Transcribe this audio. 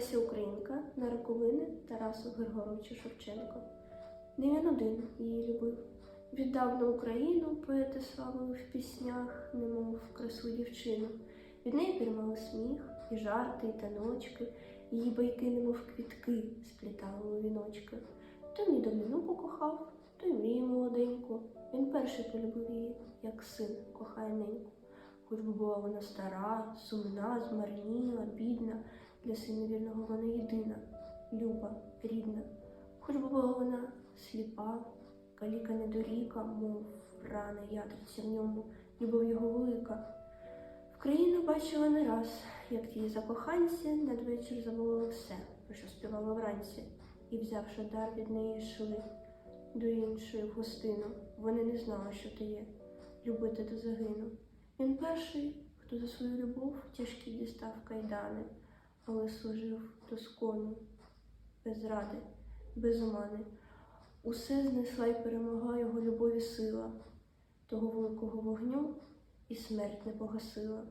Леся Українка на роковини Тараса Григоровича Шевченка. Не він один її любив. Віддав на Україну поети славили в піснях, немов красу дівчину. Від неї пірмали сміх, і жарти, і таночки, її байки, немов квітки, сплітали у віночки. То недовину покохав, то й мріє молоденьку. Він перший полюбив її, як син кохає неньку. Хоч би була вона стара, сумна, змарніла, бідна, для сина вірного вона єдина, люба, рідна. Хоч була вона сліпа, каліка недоріка, мов рана ятриця в ньому, любов його велика. В країну бачила не раз, як ті закоханці надвечір забули все, про що співала вранці, і, взявши дар від неї, йшли до іншої в гостину. Вони не знали, що ти є, любити до загину. Він перший, хто за свою любов тяжкі дістав кайдани, але служив доскону, без ради, без омани. Усе знесла й перемогла його любові сила, того великого вогню і смерть не погасила.